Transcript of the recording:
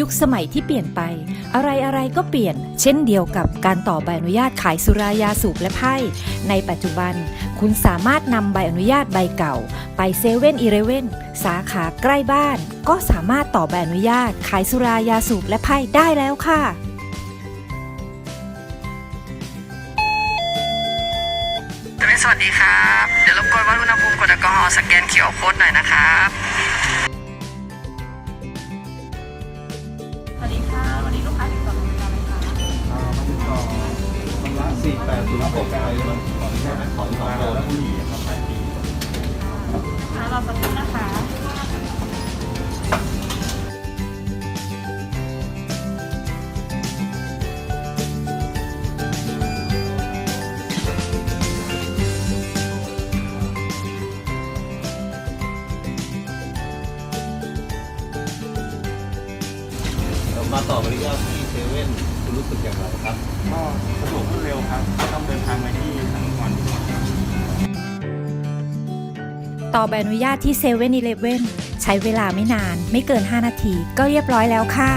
ยุคสมัยที่เปลี่ยนไป อะไรอะไรก็เปลี่ยน เช่นเดียวกับการต่อใบอนุญาตขายสุรายาสูบและไพ่ในปัจจุบัน คุณสามารถนำใบอนุญาตใบเก่า ไปเซเว่นอีเลเว่นสาขาใกล้บ้าน ก็สามารถต่อใบอนุญาตขายสุรายาสูบและไพ่ได้แล้วค่ะสวัสดีครับ เดี๋ยวรบกวนวัดอุณหภูมิกดแอลกอฮอล์สแกนเขียวโค้ดหน่อยนะครับ สี่แปดศูนย์หกไปมันขอใช่ไหมขอสองโลแมาต่อบริการที่เซเว่นคุณรู้สึกอย่างไรครับ ก็สะดวกรวดเร็วครับไม่ต้องเดินทางไปที่ทางวันทุกวันต่อใบอนุญาตที่เซเว่นอีเลฟเว่นใช้เวลาไม่นาน ไม่เกิน 5 นาที ก็เรียบร้อยแล้วค่ะ